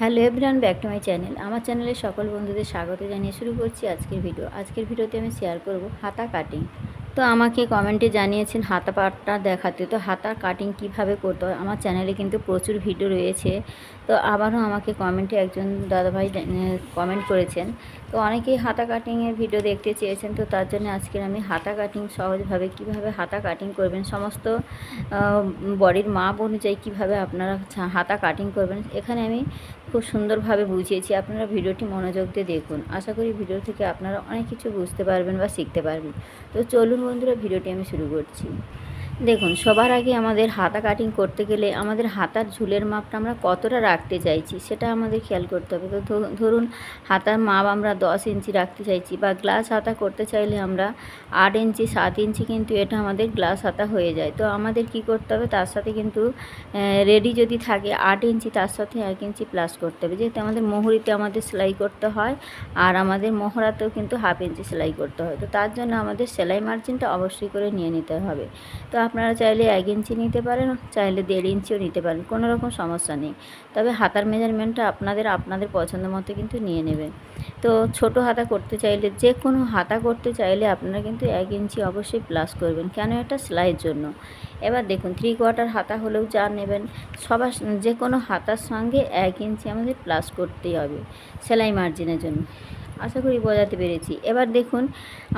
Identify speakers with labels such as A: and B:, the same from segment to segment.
A: Hello everyone, back to my channel. আমার চ্যানেলে সকল বন্ধুদের স্বাগত জানিয়ে শুরু করছি আজকের ভিডিও। আজকের ভিডিওতে আমি শেয়ার করব হাতা কাটিং তো আমাকে কমেন্টে জানিয়েছেন, হাতা পাটটা দেখাতে। তো হাতা কাটিং কীভাবে করতে হয়? আমার চ্যানেলে কিন্তু প্রচুর ভিডিও রয়েছে। তো আবারও আমাকে কমেন্টে একজন দাদাভাই কমেন্ট করেছেন, তো অনেকেই হাতা কাটিংয়ের ভিডিও দেখতে চেয়েছেন, তো তার জন্য আজকের আমি হাতা কাটিং সহজভাবে কীভাবে হাতা কাটিং করবেন, সমস্ত বডির মাপ অনুযায়ী কীভাবে আপনারা হাতা কাটিং করবেন, এখানে আমি খুব সুন্দরভাবে বুঝিয়েছি, আপনারা ভিডিওটি মনোযোগ দিয়ে দেখুন, আশা করি ভিডিও থেকে আপনারা অনেক কিছু বুঝতে পারবেন বা শিখতে পারবেন, তো চলুন বন্ধুরা, ভিডিওটি আমি শুরু করছি। দেখুন, সবার আগে আমাদের হাতা কাটিং করতে গেলে আমাদের হাতার ঝুলের মাপটা আমরা কতটা রাখতে চাইছি, সেটা আমাদের খেয়াল করতে হবে। তো ধরুন হাতার মাপ আমরা দশ ইঞ্চি রাখতে চাইছি বা গ্লাস হাতা করতে চাইলে আমরা আট ইঞ্চি, সাত ইঞ্চি কিন্তু এটা আমাদের গ্লাস হাতা হয়ে যায়। তো আমাদের কি করতে হবে, তার সাথে কিন্তু রেডি যদি থাকে আট ইঞ্চি, তার সাথে এক ইঞ্চি প্লাস করতে হবে। যেহেতু আমাদের মোহরিতে আমাদের সেলাই করতে হয় আর আমাদের মোহরাতেও কিন্তু হাফ ইঞ্চি সেলাই করতে হয়। তো তার জন্য আমাদের সেলাই মার্জিনটা অবশ্যই করে নিয়ে নিতে হবে। তো আপনারা চাইলে এক ইঞ্চি নিতে পারেন, চাইলে দেড় ইঞ্চিও নিতে পারেন, কোনো রকম সমস্যা নেই। তবে হাতার মেজারমেন্টটা আপনাদের আপনাদের পছন্দ মতো কিন্তু নিয়ে নেবেন। তো ছোট হাতা করতে চাইলে যে কোনো হাতা করতে চাইলে আপনারা কিন্তু এক ইঞ্চি অবশ্যই প্লাস করবেন, কেন এটা সেলাইয়ের জন্য। এবার দেখুন থ্রি কোয়ার্টার হাতা হলেও যা নেবেন, সবার যে কোনো হাতার সঙ্গে এক ইঞ্চি আমাদের প্লাস করতেই হবে, সেলাই মার্জিনের জন্য। আশা করি বোঝাতে পেরেছি। এবার দেখুন,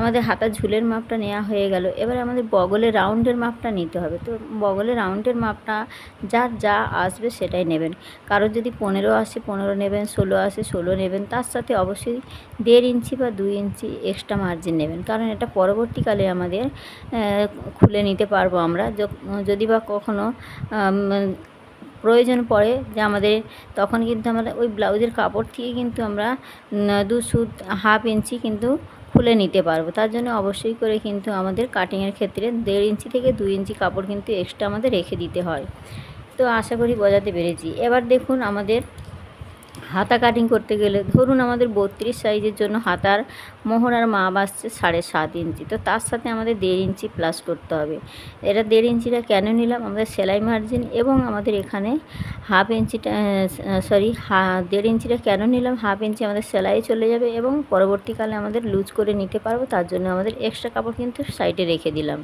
A: আমাদের হাতার ঝুলের মাপটা নেওয়া হয়ে গেল। এবার আমাদের বগলের রাউন্ডের মাপটা নিতে হবে। তো বগলের রাউন্ডের মাপটা যার যা আসবে সেটাই নেবেন। কারোর যদি পনেরো আসে, পনেরো নেবেন, ষোলো আসে, ষোলো নেবেন, তার সাথে অবশ্যই দেড় ইঞ্চি বা দুই ইঞ্চি এক্সট্রা মার্জিন নেবেন। কারণ এটা পরবর্তীকালে আমাদের খুলে নিতে পারব আমরা। যদি বা কখনো প্রয়োজন পড়ে যে আমাদের, তখন কিন্তু আমরা ওই ব্লাউজের কাপড় থেকে কিন্তু আমরা দু সুত, হাফ ইঞ্চি কিন্তু খুলে নিতে পারব। তার জন্য অবশ্যই করে কিন্তু আমাদের কাটিংয়ের ক্ষেত্রে দেড় ইঞ্চি থেকে দুই ইঞ্চি কাপড় কিন্তু এক্সট্রা আমাদের রেখে দিতে হয়। তো আশা করি বোঝাতে পেরেছি। এবার দেখুন আমাদের হাতা কাটিং করতে গেলে ধরুন আমাদের বত্রিশ সাইজের জন্য হাতার মোহরার মাপ আসছে সাড়ে সাত ইঞ্চি। তো তার সাথে আমাদের দেড় ইঞ্চি প্লাস করতে হবে। এটা দেড় ইঞ্চিটা কেন নিলাম? আমাদের সেলাই মার্জিন এবং আমাদের এখানে হাফ ইঞ্চিটা সরি হা, দেড় ইঞ্চিটা কেন নিলাম? হাফ ইঞ্চি আমাদের সেলাই চলে যাবে এবং পরবর্তীকালে আমাদের লুজ করে নিতে পারব। তার জন্য আমাদের এক্সট্রা কাপড় কিন্তু সাইডে রেখে দিলাম।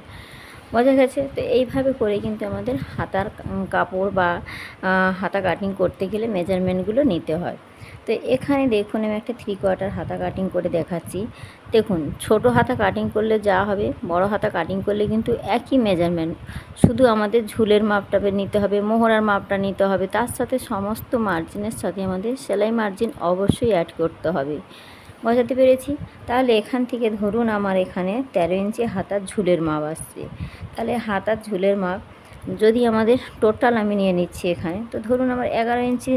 A: বোঝা গেছে তো এইভাবে করে কিন্তু আমাদের হাতার কাপড় বা হাতা কাটিং করতে গেলে মেজারমেন্টগুলো নিতে হয়। তো এখানে দেখুন আমি একটা থ্রি কোয়ার্টার হাতা কাটিং করে দেখাচ্ছি। দেখুন, ছোট হাতা কাটিং করলে যা হবে, বড় হাতা কাটিং করলে কিন্তু একই মেজারমেন্ট শুধু আমাদের ঝুলের মাপটাকে নিতে হবে, মোহরার মাপটা নিতে হবে। তার সাথে সমস্ত মার্জিনের সাথে আমাদের সেলাই মার্জিন অবশ্যই অ্যাড করতে হবে। বোঝাতে পেরেছি। তাহলে এখান থেকে ধরুন আমার এখানে তেরো ইঞ্চি হাতার ঝুলের মাপ আসছে। তাহলে হাতার ঝুলের মাপ যদি আমাদের টোটাল আমি নিয়ে নিচ্ছি এখানে, তো ধরুন আমার এগারো ইঞ্চি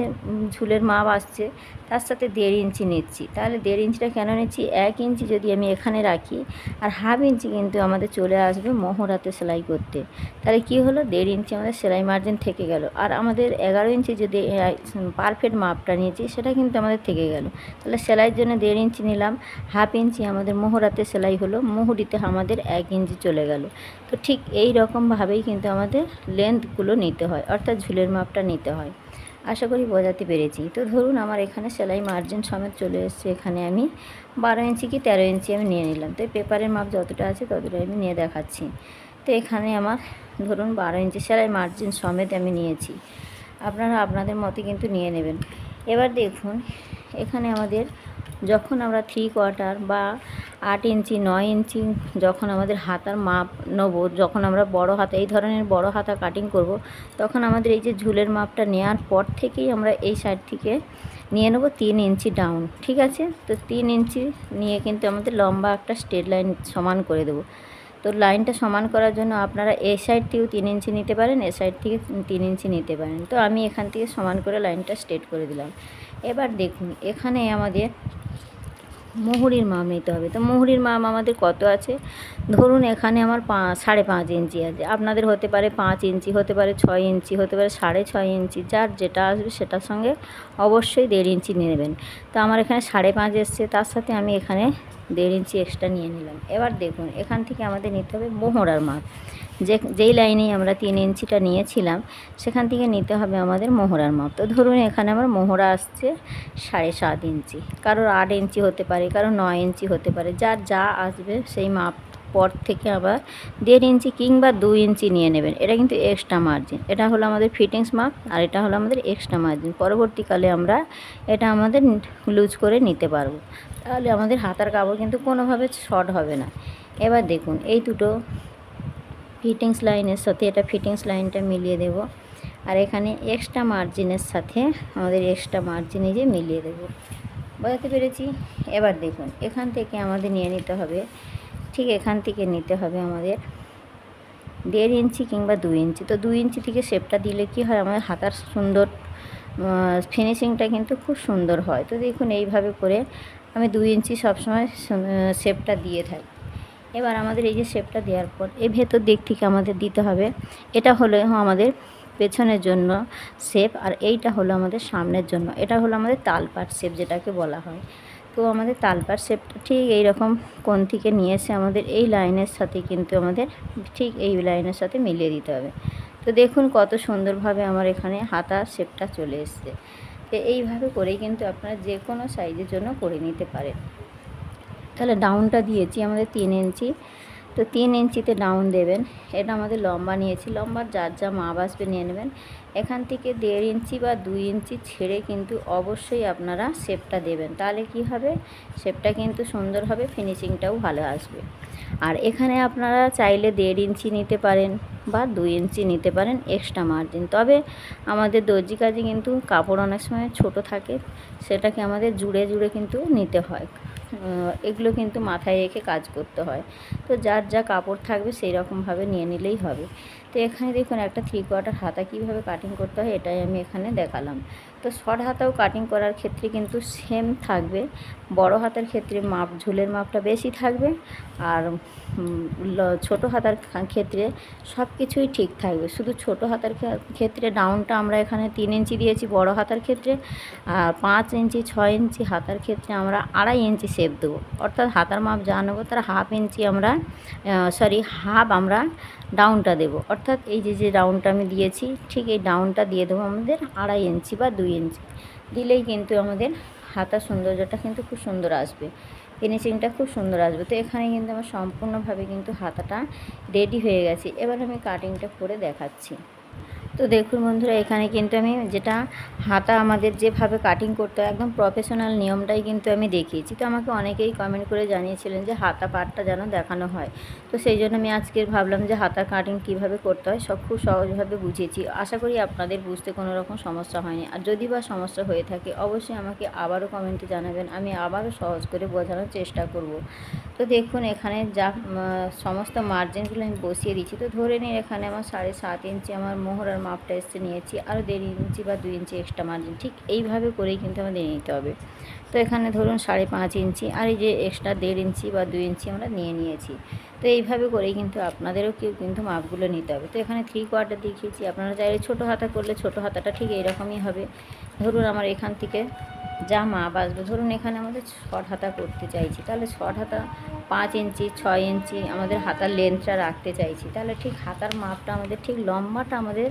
A: ঝুলের মাপ আসছে তার সাথে দেড় ইঞ্চি নিচ্ছি। তাহলে দেড় ইঞ্চিটা কেন নিচ্ছি? এক ইঞ্চি যদি আমি এখানে রাখি, আর হাফ ইঞ্চি কিন্তু আমাদের চলে আসবে মোহরাতে সেলাই করতে। তাহলে কি হলো? দেড় ইঞ্চি আমাদের সেলাই মার্জিন থেকে গেল। আর আমাদের এগারো ইঞ্চি যদি পারফেক্ট মাপটা নিয়েছি, সেটা কিন্তু আমাদের থেকে গেল। তাহলে সেলাইয়ের জন্য দেড় ইঞ্চি নিলাম। হাফ ইঞ্চি আমাদের মোহরাতে সেলাই হলো, মোহরিতে আমাদের এক ইঞ্চি চলে গেল। তো ঠিক এই রকমভাবেই কিন্তু আমাদের লেন্থগুলো নিতে হয়, অর্থাৎ ঝুলের মাপটা নিতে হয়। আশা করি বোঝাতে পেরেছি। তো ধরুন আমার এখানে সেলাই মার্জিন সমেত চলে এসছে, এখানে আমি বারো ইঞ্চি কি তেরো ইঞ্চি আমি নিয়ে নিলাম। তো পেপারের মাপ যতটা আছে ততটা আমি নিয়ে দেখাচ্ছি। তো এখানে আমার ধরুন বারো ইঞ্চি সেলাই মার্জিন সমেত আমি নিয়েছি। আপনারা আপনাদের মতে কিন্তু নিয়ে নেবেন। এবার দেখুন, এখানে আমাদের যখন আমরা থ্রি কোয়ার্টার বা আট ইঞ্চি, নয় ইঞ্চি যখন আমাদের হাতার মাপ নেব, যখন আমরা বড় হাতা, এই ধরনের বড় হাতা কাটিং করব, তখন আমাদের এই যে ঝুলের মাপটা নেওয়ার পর থেকেই আমরা এই সাইড থেকে নিয়ে নেব তিন ইঞ্চি ডাউন ঠিক আছে? তো তিন ইঞ্চি নিয়ে কিন্তু আমাদের লম্বা একটা স্ট্রেট লাইন সমান করে দেবো। তো লাইনটা সমান করার জন্য আপনারা এ সাইড থেকেও তিন ইঞ্চি নিতে পারেন, এ সাইড থেকে তিন ইঞ্চি নিতে পারেন। তো আমি এখান থেকে সমান করে লাইনটা স্ট্রেট করে দিলাম। এবার দেখুন, এখানে আমাদের মুহুরির মাপ নিতে হবে। তো মুহুরির মাপ আমাদের কত আছে? ধরুন এখানে আমার পাঁচ সাড়ে পাঁচ ইঞ্চি আছে। আপনাদের হতে পারে পাঁচ ইঞ্চি, হতে পারে ছয় ইঞ্চি, হতে পারে সাড়ে ছয় ইঞ্চি, যার যেটা আসবে সেটার সঙ্গে অবশ্যই দেড় ইঞ্চি নিয়ে নেবেন। তো আমার এখানে সাড়ে পাঁচ এসছে, তার সাথে আমি এখানে দেড় ইঞ্চি এক্সট্রা নিয়ে নিলাম। এবার দেখুন, এখান থেকে আমাদের নিতে হবে মোহরার মাপ। যে, যেই লাইনেই আমরা তিন ইঞ্চিটা নিয়েছিলাম, সেখান থেকে নিতে হবে আমাদের মোহরার মাপ। তো ধরুন এখানে আমার মোহরা আসছে সাড়ে সাত ইঞ্চি। কারোর আট ইঞ্চি হতে পারে কারও নয় ইঞ্চি হতে পারে। যার যা আসবে সেই মাপ পর থেকে আবার দেড় ইঞ্চি কিংবা দু ইঞ্চি নিয়ে নেবেন। এটা কিন্তু এক্সট্রা মার্জিন এটা হলো আমাদের ফিটিংস মাপ আর এটা হলো আমাদের এক্সট্রা মার্জিন পরবর্তীকালে আমরা এটা আমাদের লুজ করে নিতে পারব। তাহলে আমাদের হাতার কাপড় কিন্তু কোনোভাবে শর্ট হবে না। এবার দেখুন, এই দুটো ফিটিংস লাইনের সাথে এটা ফিটিংস লাইনটা মিলিয়ে দেব। আর এখানে এক্সট্রা মার্জিনের সাথে আমাদের এক্সট্রা মার্জিনে যে মিলিয়ে দেব। বোঝাতে পেরেছি? এবার দেখুন, এখান থেকে আমাদের নিয়ে নিতে হবে, ঠিক এখান থেকে নিতে হবে আমাদের দেড় ইঞ্চি কিংবা দুই ইঞ্চি। তো দুই ইঞ্চি থেকে শেপটা দিলে কি হয়, আমাদের হাতার সুন্দর ফিনিশিংটা কিন্তু খুব সুন্দর হয়। তো দেখুন, এইভাবে করে আমি দুই ইঞ্চি সবসময় শেপটা দিয়ে থাকি। এবার আমাদের এই যে শেপটা দেওয়ার পর এই ভেতর দিক থেকে আমাদের দিতে হবে। এটা হলো আমাদের পেছনের জন্য শেপ আর এইটা হলো আমাদের সামনের জন্য। এটা হলো আমাদের তালপাট শেপ যেটাকে বলা হয়। তো আমাদের তালপাট শেপটা ঠিক এই রকম কোন থেকে নিয়ে এসে আমাদের এই লাইনের সাথে কিন্তু আমাদের ঠিক এই লাইনের সাথে মিলিয়ে দিতে হবে। তো দেখুন কত সুন্দরভাবে আমার এখানে হাতা শেপটা চলে এসছে। তো এইভাবে করেই কিন্তু আপনারা যে কোনো সাইজের জন্য করে নিতে পারেন। তাহলে ডাউনটা দিয়েছি, আমাদের তিন ইঞ্চি। তো তিন ইঞ্চিতে ডাউন দেবেন। এটা আমাদের লম্বা নিয়েছি। লম্বার যার যা মাপ আসবে নিয়ে নেবেন। এখান থেকে দেড় ইঞ্চি বা দুই ইঞ্চি ছেড়ে কিন্তু অবশ্যই আপনারা শেপটা দেবেন। তাহলে কি হবে? শেপটা কিন্তু সুন্দর হবে ফিনিশিংটাও ভালো আসবে। আর এখানে আপনারা চাইলে দেড় ইঞ্চি নিতে পারেন বা দুই ইঞ্চি নিতে পারেন এক্সট্রা মার্জিন তবে আমাদের দর্জি কাজে কিন্তু কাপড় অনেক সময় ছোট থাকে, সেটাকে আমাদের জুড়ে জুড়ে কিন্তু নিতে হয়। এগুলো কিন্তু মাথায় রেখে কাজ করতে হয়। তো যার যা কাপড় থাকবে সেই রকমভাবে নিয়ে নিলেই হবে। তো এখানে দেখুন একটা থ্রি কোয়ার্টার হাতা কীভাবে কাটিং করতে হয় এটাই আমি এখানে দেখালাম। তো শর্ট হাতাও কাটিং করার ক্ষেত্রে কিন্তু সেম থাকবে। বড় হাতের ক্ষেত্রে মাপ, ঝুলের মাপটা বেশি থাকবে আর ছোট হাতার ক্ষেত্রে সব কিছুই ঠিক থাকবে। শুধু ছোট হাতার ক্ষেত্রে ডাউনটা আমরা এখানে তিন ইঞ্চি দিয়েছি বড় হাতার ক্ষেত্রে। আর পাঁচ ইঞ্চি, ছয় ইঞ্চি হাতার ক্ষেত্রে আমরা আড়াই ইঞ্চি শেপ দেবো। অর্থাৎ হাতার মাপ যা নেব তার হাফ ইঞ্চি আমরা সরি হাফ আমরা ডাউনটা দেব। অর্থাৎ এই যে যে ডাউনটা আমি দিয়েছি, ঠিক এই ডাউনটা দিয়ে দেবো আমাদের আড়াই ইঞ্চি বা দুই ইঞ্চি। দিলেই কিন্তু আমাদের হাতা সৌন্দর্যটা কিন্তু খুব সুন্দর আসবে। ফিনিশিংটা খুব সুন্দর আসবে। তো এখানে কিন্তু আমার সম্পূর্ণভাবে কিন্তু হাতাটা রেডি হয়ে গেছে। এবার আমি কাটিংটা করে দেখাচ্ছি। তো দেখুন বন্ধুরা, এখানে কিন্তু আমি যেটা হাতা আমাদের যেভাবে কাটিং করতে হয়, একদম প্রফেশনাল নিয়মটাই কিন্তু আমি দেখিয়েছি। তো আমাকে অনেকেই কমেন্ট করে জানিয়েছিলেন যে হাতা পাটটা যেন দেখানো হয়। তো সেই জন্য আমি আজকে ভাবলাম যে হাতা কাটিং কীভাবে করতে হয়, সব খুব সহজভাবে বুঝিয়েছি। আশা করি আপনাদের বুঝতে কোনো রকম সমস্যা হয়নি। আর যদি বা সমস্যা হয়ে থাকে, অবশ্যই আমাকে আবারও কমেন্টে জানাবেন। আমি আবারও সহজ করে বোঝানোর চেষ্টা করব। তো দেখুন, এখানে যা সমস্ত মার্জিনগুলো আমি বসিয়ে দিচ্ছি। তো ধরে নিন, এখানে আমার সাড়ে সাত ইঞ্চি আমার মোহরার মাপটা এসে নিয়েছি। আরও দেড় ইঞ্চি বা দুই ইঞ্চি এক্সট্রা মার্জিন ঠিক এইভাবে করেই কিন্তু আমাদের নিতে হবে। তো এখানে ধরুন, সাড়ে পাঁচ ইঞ্চি। আর এই যে এক্সট্রা দেড় ইঞ্চি বা দুই ইঞ্চি আমরা নিয়ে নিয়েছি। তো এইভাবে করেই কিন্তু আপনাদেরও কেউ কিন্তু মাপগুলো নিতে হবে। তো এখানে থ্রি কোয়ার্টার দেখিয়েছি। আপনারা চাইলে ছোটো হাতা করলে ছোটো হাতাটা ঠিক এইরকমই হবে। ধরুন, আমার এখান থেকে মাপ আসবে ধরুন এখানে আমাদের শর্ট হাতা করতে চাইছি, তাহলে শর্ট হাতা পাঁচ ইঞ্চি, ছয় ইঞ্চি আমাদের হাতার লেন্থটা রাখতে চাইছি। তাহলে ঠিক হাতার মাপটা আমাদের, ঠিক লম্বাটা আমাদের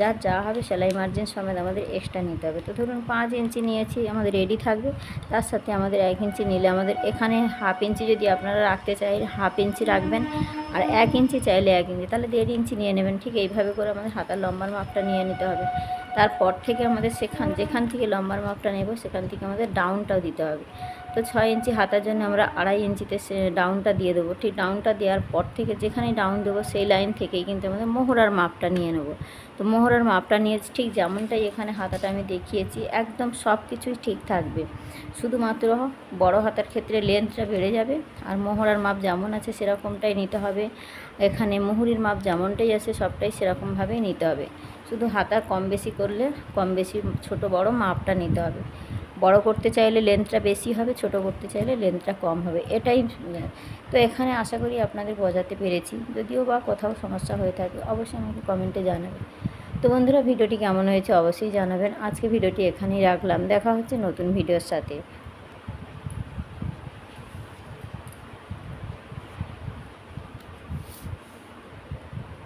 A: যা যা হবে সেলাই মার্জিন সমেত আমাদের এক্সট্রা নিতে হবে। তো ধরুন পাঁচ ইঞ্চি নিয়েছি, আমাদের রেডি থাকবে। তার সাথে আমাদের এক ইঞ্চি নিলে আমাদের এখানে হাফ ইঞ্চি যদি আপনারা রাখতে চাই হাফ ইঞ্চি রাখবেন। আর এক ইঞ্চি চাইলে এক ইঞ্চি, তাহলে দেড় ইঞ্চি নিয়ে নেবেন। ঠিক এইভাবে করে আমাদের হাতার লম্বার মাপটা নিয়ে নিতে হবে। তারপর থেকে আমাদের সেখান, যেখান থেকে লম্বার মাপটা নেব, সেখান থেকে আমাদের ডাউনটাও দিতে হবে। তো ছয় ইঞ্চি হাতার জন্য আমরা আড়াই ইঞ্চিতে ডাউনটা দিয়ে দেবো। ঠিক ডাউনটা দেওয়ার পর থেকে যেখানে ডাউন দেবো সেই লাইন থেকেই কিন্তু আমাদের মোহরার মাপটা নিয়ে নেব। তো মোহরার মাপটা নিয়ে ঠিক যেমনটাই এখানে হাতাটা আমি দেখিয়েছি, একদম সব কিছুই ঠিক থাকবে। শুধুমাত্র বড় হাতার ক্ষেত্রে লেন্থটা বেড়ে যাবে আর মোহরার মাপ যেমন আছে সেরকমটাই নিতে হবে। এখানে মুহুরির মাপ যেমনটাই আছে সবটাই সেরকমভাবেই নিতে হবে। শুধু হাতা কম বেশি করলে কম বেশি ছোট বড় মাপটা নিতে হবে। বড় করতে চাইলে লেন্থটা বেশি হবে, ছোট করতে চাইলে লেন্থটা কম হবে। এটাই, তো এখানে আশা করি আপনাদের বোঝাতে পেরেছি। যদিও বা কোথাও সমস্যা হয়ে থাকে, অবশ্যই আমাকে কমেন্টে জানাবেন। তো বন্ধুরা, ভিডিওটি কেমন হয়েছে অবশ্যই জানাবেন। আজকে ভিডিওটি এখানেই রাখলাম। দেখা হচ্ছে নতুন ভিডিওর সাথে।